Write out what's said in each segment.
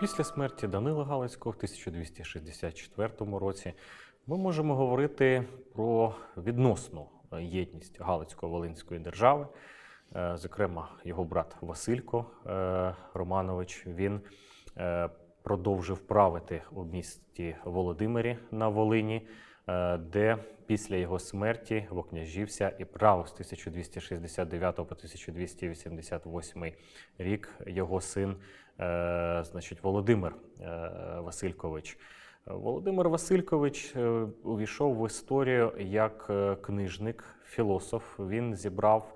Після смерті Данила Галицького в 1264 році ми можемо говорити про відносну єдність Галицько-Волинської держави. Е, Зокрема, його брат Василько е, Романович він е, продовжив правити у місті Володимирі на Волині, де після його смерті вокняжівся і правив з 1269 по 1288 рік його син, е, значить, Володимир е, Василькович. Володимир Василькович е, увійшов в історію як е, книжник, філософ. Він зібрав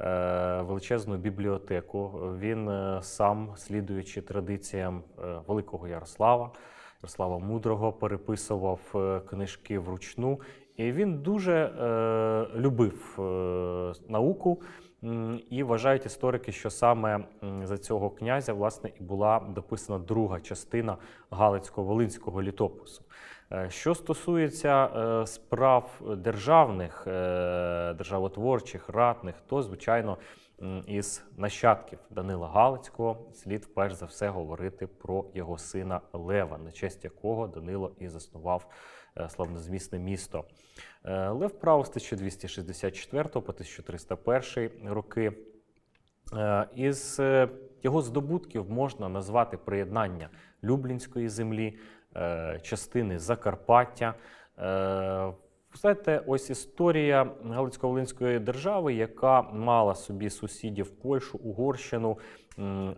е, величезну бібліотеку. Він е, сам, слідуючи традиціям е, великого Ярослава, Ярослава Мудрого, переписував е, книжки вручну. І він дуже е, любив е, науку. І вважають історики, що саме за цього князя власне і була дописана друга частина Галицько-Волинського літопису. Е, Що стосується е, справ державних, державотворчих, ратних, то звичайно із нащадків Данила Галицького слід перш за все говорити про його сина Лева, на честь якого Данило і заснував е, славнозвісне місто. Е, Лев правив з 1264 по 1301 роки. Е, Із його здобутків можна назвати приєднання Люблінської землі, частини Закарпаття. Знаєте, ось історія Галицько-Волинської держави, яка мала собі сусідів Польщу, Угорщину,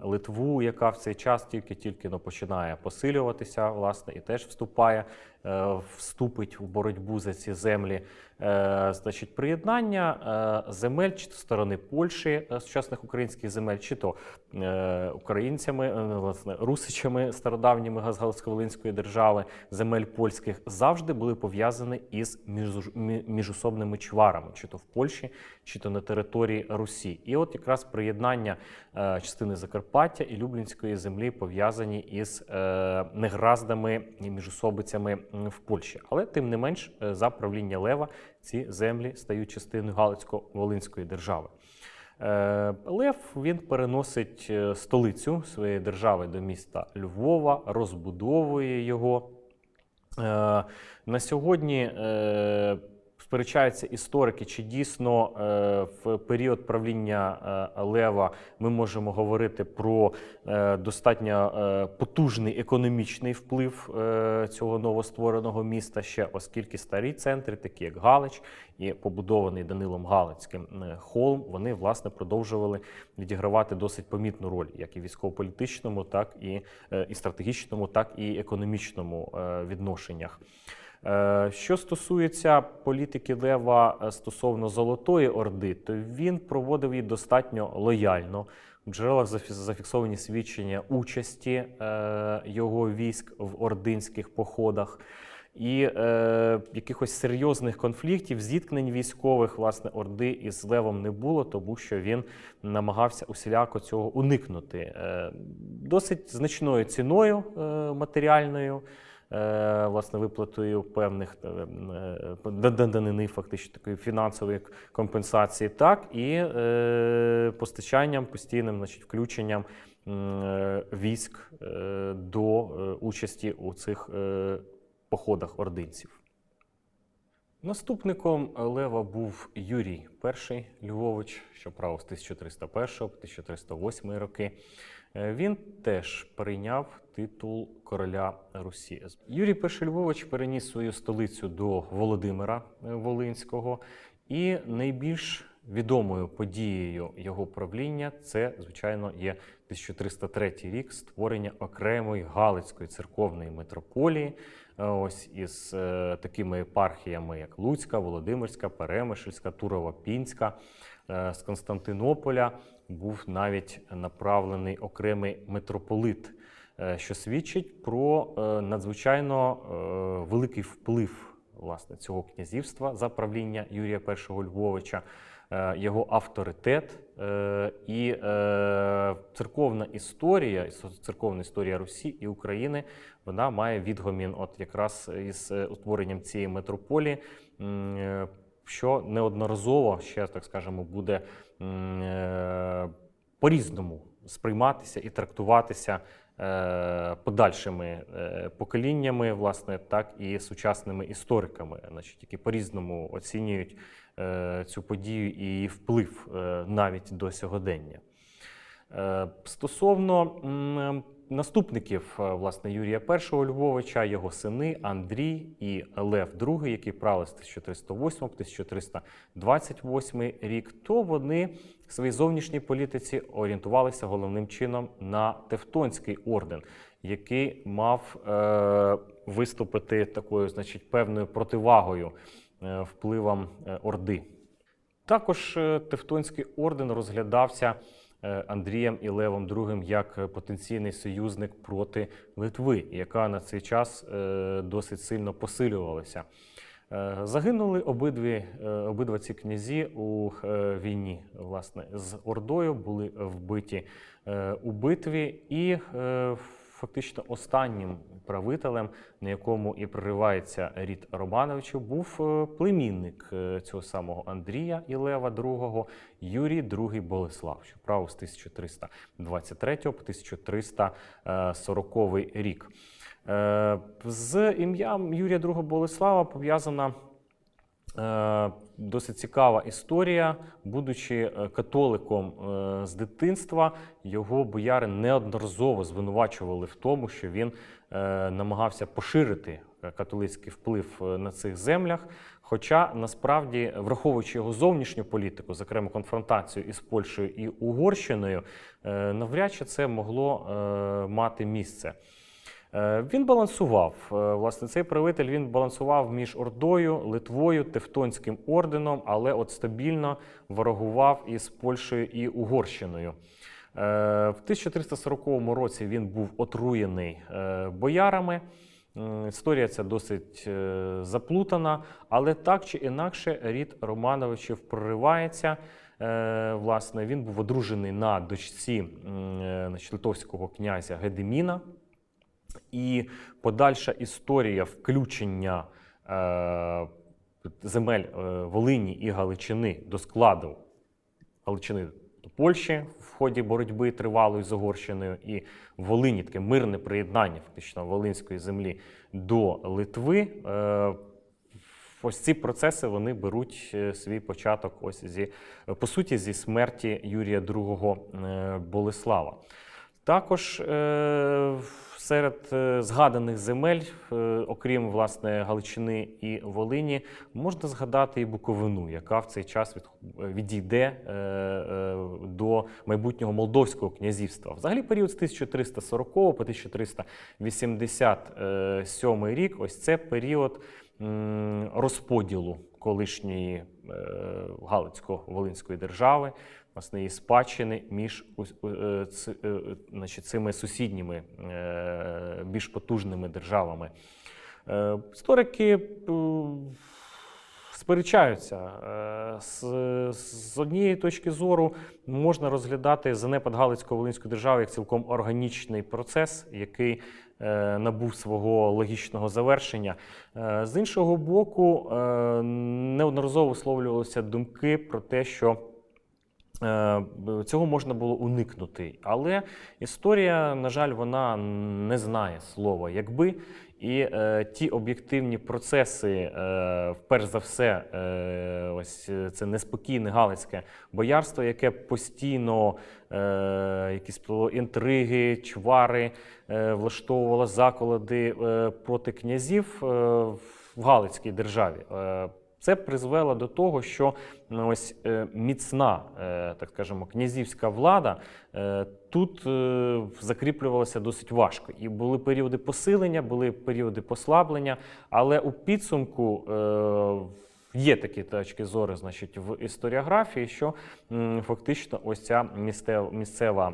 Литву, яка в цей час тільки-тільки ну, починає посилюватися, власне, і теж вступає, е, вступить в боротьбу за ці землі. Е, Значить, приєднання е, земель чи то сторони Польщі, е, сучасних українських земель, чи то е, українцями, е, власне, русичами стародавніми з Галицько-Волинської держави, земель польських завжди були пов'язані із між- міжособними чварами, чи то в Польщі, чи то на території Русі. І от якраз приєднання е, частини Закарпаття і Люблінської землі пов'язані із е, неграздами і міжособицями в Польщі. Але тим не менш, е, за правління Лева ці землі стають частиною Галицько-Волинської держави. Е, Лев він переносить столицю своєї держави до міста Львова, розбудовує його. На сьогодні сперечаються історики, чи дійсно е, в період правління е, Лева ми можемо говорити про е, достатньо потужний економічний вплив цього новоствореного міста ще, оскільки старі центри, такі як Галич і побудований Данилом Галицьким Холм, вони власне продовжували відігравати досить помітну роль, як і військово-політичному, так і, і стратегічному, так і економічному відношеннях. Е, Що стосується політики Лева е, стосовно Золотої Орди, то він проводив її достатньо лояльно. В джерелах зафі- зафіксовані свідчення участі е, його військ в ординських походах. І е, якихось серйозних конфліктів, зіткнень військових, власне, Орди із Левом не було, тому що він намагався усіляко цього уникнути. Е, досить значною ціною е, матеріальною власне виплатою певних е, е, дан- данини, фактично такої фінансової компенсації, так і е, постачанням постійним, значить, включенням е, військ е, до е, участі у цих е, походах ординців. Наступником Лева був Юрій І Львович, що правив з 1301 по 1308 роки. Е, Він теж прийняв титул короля Русі. Юрій І переніс свою столицю до Володимира е, Волинського, і найбільш відомою подією його правління це, звичайно, є 1303 рік створення окремої Галицької церковної митрополії. Е, Ось із такими єпархіями, як Луцька, Володимирська, Перемишльська, Турова, Пінська. Е, з Константинополя був навіть направлений окремий митрополит, е, що свідчить про е, надзвичайно великий вплив власне цього князівства за правління Юрія І Львовича, його авторитет і церковна історія, церковна історія Русі і України, вона має відгомін, от якраз із утворенням цієї митрополії. Що неодноразово ще так скажемо буде е, по-різному сприйматися і трактуватися е, подальшими е, поколіннями, власне, так і сучасними істориками, значить, які по-різному оцінюють цю подію і її вплив навіть до сьогодення. Стосовно наступників е, власне Юрія І Львовича, його сини Андрій і Лев II, які правили з 1308 по 1328 рік, то вони в своїй зовнішній політиці орієнтувалися головним чином на Тевтонський орден, який мав е, виступити такою, значить, певною противагою е, впливам е, Орди. Також е, Тевтонський орден розглядався Андрієм і Левом II як е, потенційний союзник проти Литви, яка на цей час е, досить сильно посилювалася. Е, Загинули обидві, е, обидва ці князі у е, війні власне, з Ордою, були вбиті е, у битві, і е, фактично останнім правителем, на якому і проривається рід Романовичів, був е, племінник е, цього самого Андрія і Лева II, Юрій II Болеслав, що правив з 1323 по 1340 рік. Е, З ім'ям Юрія II Болеслава пов'язана досить цікава історія. Будучи е, католиком е, з дитинства, його бояри неодноразово звинувачували в тому, що він е, намагався поширити е, католицький вплив е, на цих землях. Хоча насправді, враховуючи його зовнішню політику, зокрема конфронтацію із Польщею і Угорщиною, е, навряд чи це могло е, мати місце. Е, Він балансував. Е, Власне, цей правитель він балансував між Ордою, Литвою, Тевтонським орденом, але от стабільно ворогував із Польщею і Угорщиною. Е, В 1340 році він був отруєний боярами. Історія ця досить заплутана, але так чи інакше рід Романовичів проривається. Власне, він був одружений на дочці значить, литовського князя Гедеміна. І подальша історія включення е, земель е, Волині і Галичини до складу Галичини до Польщі в ході боротьби тривалої з Угорщиною, і Волині таке мирне приєднання фактично Волинської землі до Литви. Е, Ось ці процеси вони беруть е, свій початок ось зі по суті зі смерті Юрія II е, Болеслава. Також е, серед е, згаданих земель, е, окрім власне Галичини і Волині, можна згадати і Буковину, яка в цей час відійде е, до майбутнього Молдовського князівства. Взагалі період з 1340 по 1387 рік. Ось це період розподілу колишньої Галицько-Волинської держави, власне, її спадщини між е, е, цими сусідніми е, більш потужними державами. Історики сперечаються. З, однієї точки зору можна розглядати занепад Галицько-Волинської держави як цілком органічний процес, який набув свого логічного завершення. З іншого боку, неодноразово висловлювалися думки про те, що Цього можна було уникнути, але історія, на жаль, вона не знає слова якби. І е, ті об'єктивні процеси, е, перш за все, е, ось е, це неспокійне галицьке боярство, яке постійно е, якісь інтриги, чвари, е, влаштовувало заколоди е, проти князів е, в Галицькій державі. Е, це призвело до того, що ну, ось е, міцна, е, так скажемо, князівська влада е, тут закріплювалася досить важко. І були періоди посилення, були періоди послаблення, але у підсумку. Є такі точки зору, значить, в історіографії, що фактично ось ця місцева,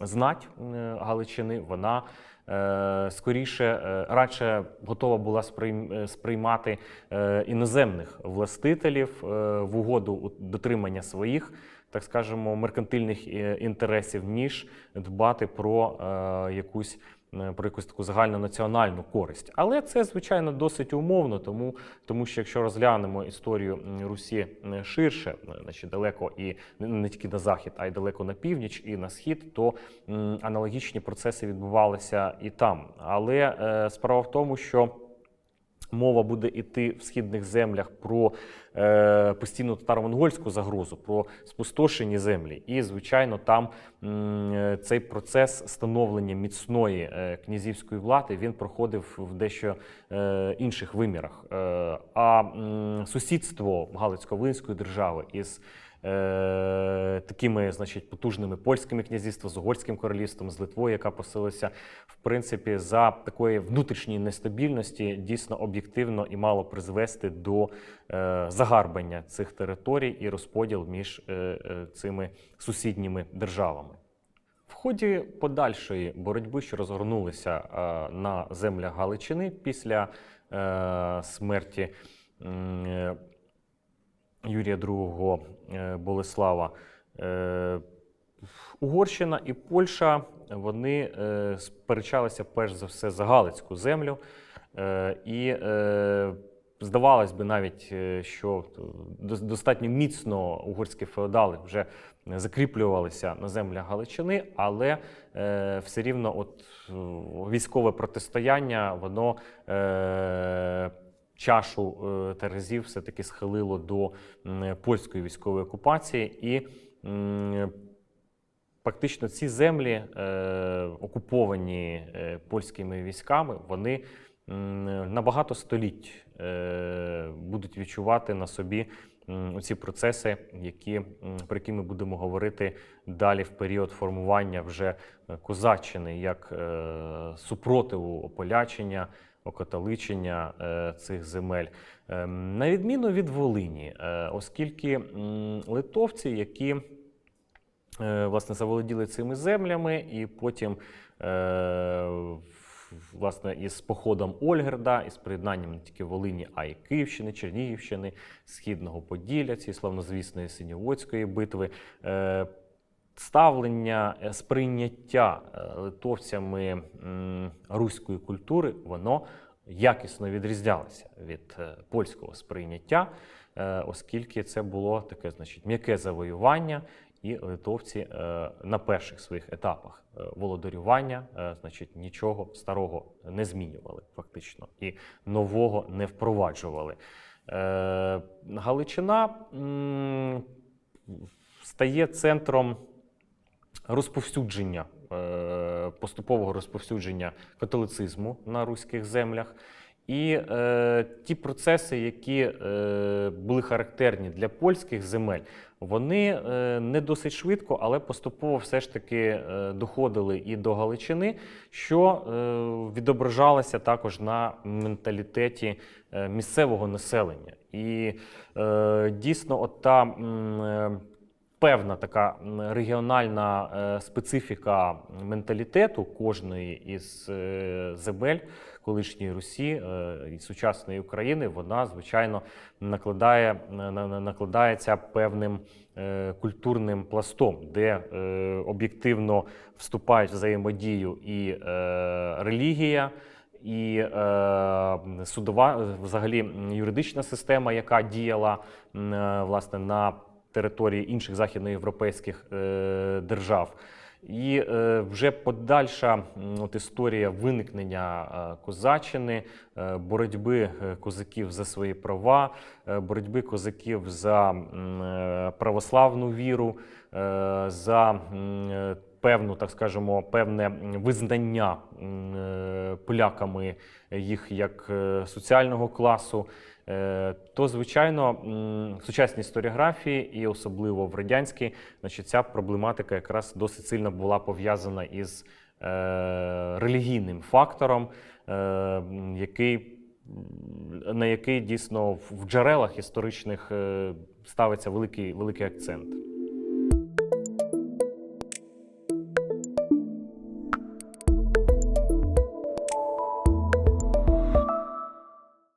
знать Галичини, вона скоріше е, радше готова була е, сприймати е, іноземних властителів е, в угоду дотримання своїх, так скажемо, меркантильних е, інтересів, ніж дбати про е, якусь е, про якусь таку загальнонаціональну користь. Але це, звичайно, досить умовно, тому, тому що якщо розглянемо історію Русі е, ширше, е, значить далеко і не- тільки на захід, а й далеко на північ і на схід, то аналогічні процеси відбувалися і там. Але е, справа в тому, що Мова буде йти в східних землях про е, постійну татаро-монгольську загрозу, про спустошені землі. І, звичайно, там м, е, цей процес становлення міцної е, князівської влади він проходив в дещо е, інших вимірах. Е, а м, сусідство Галицько-Волинської держави із е, такими, значить, потужними польськими князівствами, з угорським королівством, з Литвою, яка посилилася, в принципі, за такої внутрішньої нестабільності дійсно об'єктивно і мало призвести до е, загарбання цих територій і розподіл між е, е, цими сусідніми державами. В ході подальшої боротьби, що розгорнулися е, на землях Галичини після е, смерті Юрія II е, Болеслава, е, Угорщина і Польща вони е, сперечалися перш за все за Галицьку землю. І здавалось би навіть, що достатньо міцно угорські феодали вже закріплювалися на землях Галичини, але все рівно от, військове протистояння, воно чашу е, терезів все-таки схилило до польської військової окупації. І Фактично, ці землі, е, окуповані е, польськими військами, вони на багато століть будуть відчувати на собі м, ці процеси, які, про які ми будемо говорити далі в період формування вже козаччини, як супротиву ополячення, окатоличення е, цих земель. Е, на відміну від Волині, е, оскільки литовці, які е, власне заволоділи цими землями, і потім, власне, із походом Ольгерда, із приєднанням не тільки Волині, а й Київщини, Чернігівщини, Східного Поділля, цієї славнозвісної Синьоводської битви. Ставлення, е, сприйняття е, литовцями руської культури, воно якісно відрізнялося від е, польського сприйняття, оскільки це було таке, значить, м'яке завоювання, і литовці на перших своїх етапах володарювання, значить, нічого старого не змінювали фактично і нового не впроваджували. Галичина стає центром розповсюдження, е, поступового розповсюдження католицизму на руських землях. І е, ті процеси, які е, були характерні для польських земель, вони е, не досить швидко, але поступово все ж таки е, доходили і до Галичини, що е, відображалося також на менталітеті е, місцевого населення. І е, дійсно, от та е, певна така регіональна е, специфіка менталітету кожної із е, земель колишньої Русі е, і сучасної України, вона звичайно накладає на- на- накладається певним культурним пластом, де об'єктивно вступають в взаємодію і релігія. І е, судова, взагалі юридична система, яка діяла е, власне на території інших західноєвропейських е, держав. І е, вже подальша от історія виникнення е, козаччини, е, боротьби козаків за свої права, боротьби козаків за православну віру, за певну, так скажемо, певне визнання поляками їх як соціального класу. Е, То, звичайно, в сучасній історіографії і особливо в радянській, значить, ця проблематика якраз досить сильно була пов'язана із е, релігійним фактором, е, який, на який дійсно в джерелах історичних ставиться великий, великий акцент.